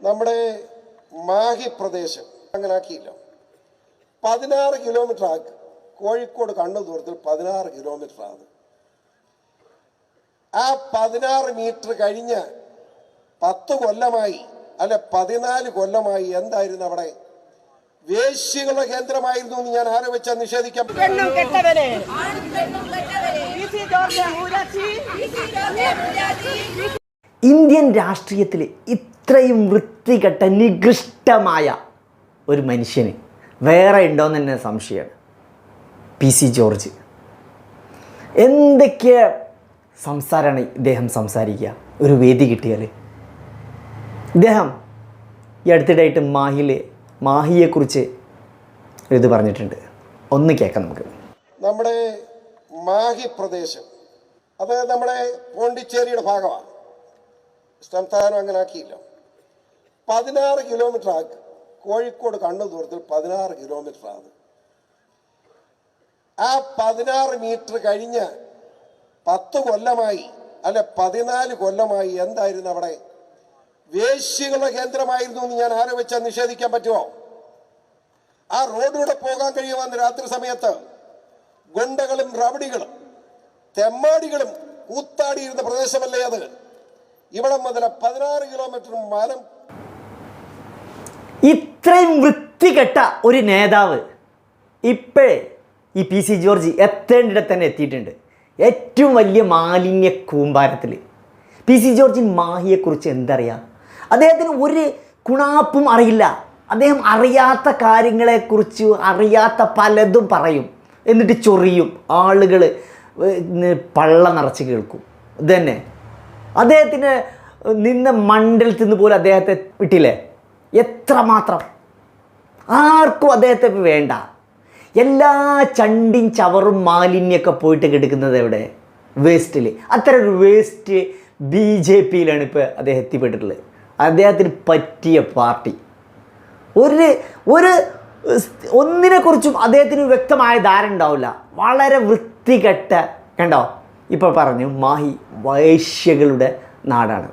നമ്മുടെ മാഹി പ്രദേശം അങ്ങനെ ആക്കിയില്ല പതിനാറ് കിലോമീറ്റർ ആക്കി കോഴിക്കോട് കണ്ണു ദൂരത്തിൽ പതിനാറ് കിലോമീറ്റർ ആണ് ആ പതിനാറ് മീറ്റർ കഴിഞ്ഞ് പത്ത് കൊല്ലമായി അല്ലെ പതിനാല് കൊല്ലമായി എന്തായിരുന്നു അവിടെ? വേശ്യകളുടെ കേന്ദ്രമായിരുന്നു എന്ന് ഞാൻ ആരെ നിഷേധിക്കാം. ഇന്ത്യൻ രാഷ്ട്രീയത്തിൽ ഇത്രയും വൃത്തികെട്ട നികൃഷ്ടമായ ഒരു മനുഷ്യന് വേറെ ഉണ്ടോയെന്ന് തന്നെ സംശയമാണ്. P C George. എന്തൊക്കെ സംസാരമാണ് ഇദ്ദേഹം സംസാരിക്കുക? ഒരു വേദി കിട്ടിയാൽ ഇദ്ദേഹം ഈ അടുത്തിടെയായിട്ട് മാഹിലെ മാഹിയെക്കുറിച്ച് ഇത് പറഞ്ഞിട്ടുണ്ട്. ഒന്ന് കേൾക്കാം നമുക്ക്. നമ്മുടെ മാഹി പ്രദേശം അത് നമ്മുടെ പോണ്ടിച്ചേരിയുടെ ഭാഗമാണ്. സംസ്ഥാനം അങ്ങനെ ആക്കിയില്ല. പതിനാറ് കിലോമീറ്റർ ആക്കി കോഴിക്കോട് കണ്ണൂർ ദൂരത്തിൽ പതിനാറ് കിലോമീറ്റർ ആണ് ആ പതിനാറ് മീറ്റർ കഴിഞ്ഞ് പത്ത് കൊല്ലമായി അല്ലെ പതിനാല് കൊല്ലമായി എന്തായിരുന്നു അവിടെ? വേശ്യകളുടെ കേന്ദ്രമായിരുന്നു എന്ന് ഞാൻ ആരെ വെച്ചാൽ നിഷേധിക്കാൻ പറ്റുമോ? ആ റോഡിലൂടെ പോകാൻ കഴിയുമെന്ന് രാത്രി സമയത്ത്? ഗുണ്ടകളും റബടികളും തെമ്മാടികളും കൂത്താടിയിരുന്ന പ്രദേശമല്ലേ അത്? ഇവിടെ മുതൽ പതിനാറ് കിലോമീറ്റർ മലം ഇത്രയും വൃത്തികെട്ട ഒരു നേതാവ് ഇപ്പോഴേ ഈ പി സി ജോർജ് എത്തേണ്ടിടത്ത് തന്നെ എത്തിയിട്ടുണ്ട്. ഏറ്റവും വലിയ മാലിന്യ കൂമ്പാരത്തിൽ പി സി ജോർജിൻ മാഹിയെക്കുറിച്ച് എന്തറിയാം? അദ്ദേഹത്തിന് ഒരു കുണാപ്പും അറിയില്ല. അദ്ദേഹം അറിയാത്ത കാര്യങ്ങളെക്കുറിച്ച് അറിയാത്ത പലതും പറയും. എന്നിട്ട് ചൊറിയും. ആളുകൾ പള്ള നിറച്ച് കേൾക്കും. ഇതന്നെ. തന്നെ അദ്ദേഹത്തിന് നിന്ന മണ്ഡലത്തിൽ നിന്ന് പോലും അദ്ദേഹത്തെ വിട്ടില്ലേ? എത്രമാത്രം? ആർക്കും അദ്ദേഹത്തെ വേണ്ട. എല്ലാ ചണ്ടിൻ ചവറും മാലിന്യൊക്കെ പോയിട്ട് കിടക്കുന്നത് എവിടെ? വേസ്റ്റിൽ അത്ര ഒരു വേസ്റ്റ് ബി ജെ പിയിലാണ് ഇപ്പോൾ അദ്ദേഹം എത്തിപ്പെട്ടിട്ടുള്ളത്. അദ്ദേഹത്തിന് പറ്റിയ പാർട്ടി. ഒരു ഒരു ഒന്നിനെക്കുറിച്ചും അദ്ദേഹത്തിന് വ്യക്തമായ ധാരണ ഉണ്ടാവില്ല. വളരെ വൃത്തികെട്ട കണ്ടോ? ഇപ്പോൾ പറഞ്ഞു മാഹി വൈശ്യകളുടെ നാടാണ്.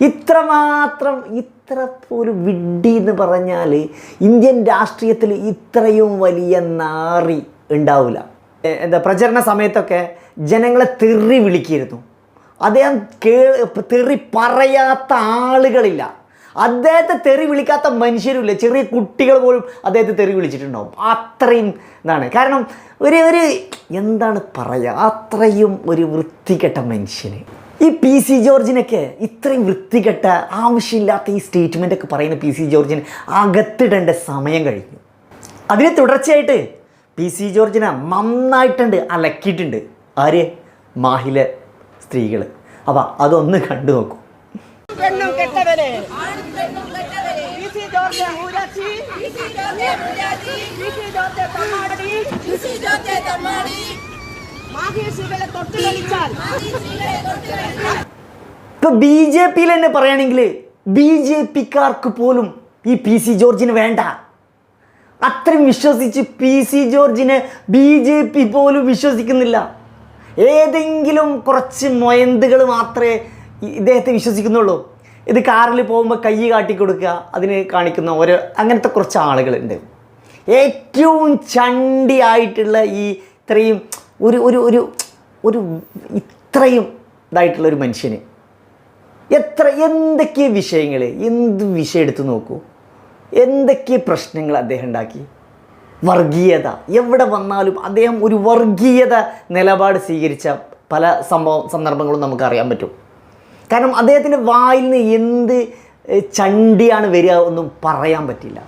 ഇത്രമാത്രം ഇത്ര ഒരു വിഡ്ഡി എന്ന് പറഞ്ഞാൽ ഇന്ത്യൻ രാഷ്ട്രീയത്തിൽ ഇത്രയും വലിയ നാറി ഉണ്ടാവില്ല എന്താ പ്രചരണ സമയത്തൊക്കെ ജനങ്ങളെ തെറി വിളിക്കിയിരുന്നു. അദ്ദേഹം കേ തെറി പറയാത്ത ആളുകളില്ല. അദ്ദേഹത്തെ തെറി വിളിക്കാത്ത മനുഷ്യരുമില്ല. ചെറിയ കുട്ടികൾ പോലും അദ്ദേഹത്തെ തെറി വിളിച്ചിട്ടുണ്ടാവും. അത്രയും ഇതാണ്. കാരണം ഒരു ഒരു എന്താണ് പറയുക അത്രയും ഒരു വൃത്തികെട്ട മനുഷ്യന്. ഈ പി സി ജോർജിനൊക്കെ ഇത്രയും വൃത്തികെട്ട ആവശ്യമില്ലാത്ത ഈ സ്റ്റേറ്റ്മെന്റ് ഒക്കെ പറയുന്ന പി സി ജോർജിന് അകത്തിടേണ്ട സമയം കഴിഞ്ഞു. അതിന് തുടർച്ചയായിട്ട് പി സി ജോർജിനെ നന്നായിട്ടുണ്ട് അലക്കിയിട്ടുണ്ട്. ആര്? മാഹിലെ സ്ത്രീകൾ അപ്പം അതൊന്ന് കണ്ടു നോക്കൂ. പെണ്ണും സി ജോർജ് ജോർജ് ഇപ്പം ബി ജെ പിയിൽ തന്നെ പറയുകയാണെങ്കിൽ ബി ജെ പിക്കാർക്ക് പോലും ഈ പി സി ജോർജിന് വേണ്ട. അത്രയും വിശ്വസിച്ച് പി സി ജോർജിനെ ബി ജെ പി പോലും വിശ്വസിക്കുന്നില്ല. ഏതെങ്കിലും കുറച്ച് മൊയന്തുകൾ മാത്രമേ ഇദ്ദേഹത്തെ വിശ്വസിക്കുന്നുള്ളൂ. ഇത് കാറിൽ പോകുമ്പോൾ കൈ കാട്ടി കൊടുക്കുക അതിന് കാണിക്കുന്ന ഓരോ അങ്ങനത്തെ കുറച്ച് ആളുകളുണ്ട്. ഏറ്റവും ചണ്ടിയായിട്ടുള്ള ഈ ഇത്രയും ഒരു ഒരു ഒരു ഒരു ഇത്രയും ഇതായിട്ടുള്ള ഒരു മനുഷ്യന്. എത്ര എന്തൊക്കെ വിഷയങ്ങൾ എന്ത് വിഷയം എടുത്തു നോക്കൂ. എന്തൊക്കെ പ്രശ്നങ്ങൾ അദ്ദേഹം ഉണ്ടാക്കി. വർഗീയത. എവിടെ വന്നാലും അദ്ദേഹം ഒരു വർഗീയത നിലപാട് സ്വീകരിച്ച പല സംഭവ സന്ദർഭങ്ങളും നമുക്ക് അറിയാൻ പറ്റും. കാരണം അദ്ദേഹത്തിന്റെ വായിൽ നിന്ന് എന്ത് ചണ്ടിയാണ് വരിക ഒന്നും പറയാൻ പറ്റില്ല.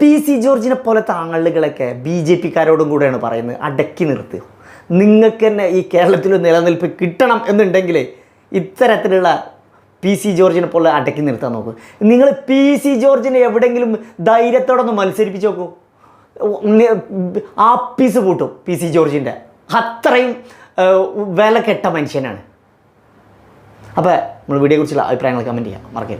പി സി ജോർജിനെ പോലത്തെ ആളുകളൊക്കെ ബി ജെ പിക്കാരോടും കൂടെയാണ് പറയുന്നത് അടക്കി നിർത്തുക. നിങ്ങൾക്ക് തന്നെ ഈ കേരളത്തിൽ നിലനിൽപ്പ് കിട്ടണം എന്നുണ്ടെങ്കിൽ ഇത്തരത്തിലുള്ള പി സി ജോർജിനെ പോലെ അടക്കി നിർത്താൻ നോക്കൂ. നിങ്ങൾ പി സി ജോർജിനെ എവിടെയെങ്കിലും ധൈര്യത്തോടെ ഒന്ന് മത്സരിപ്പിച്ച് നോക്കൂ. ആപ്പീസ് പൂട്ടും പി സി ജോർജിന്റെ. അത്രയും വില കെട്ട മനുഷ്യനാണ്. അപ്പോൾ നമ്മൾ വീഡിയോയെക്കുറിച്ചുള്ള അഭിപ്രായങ്ങൾ കമന്റ് ചെയ്യാം. മറക്കരുത്.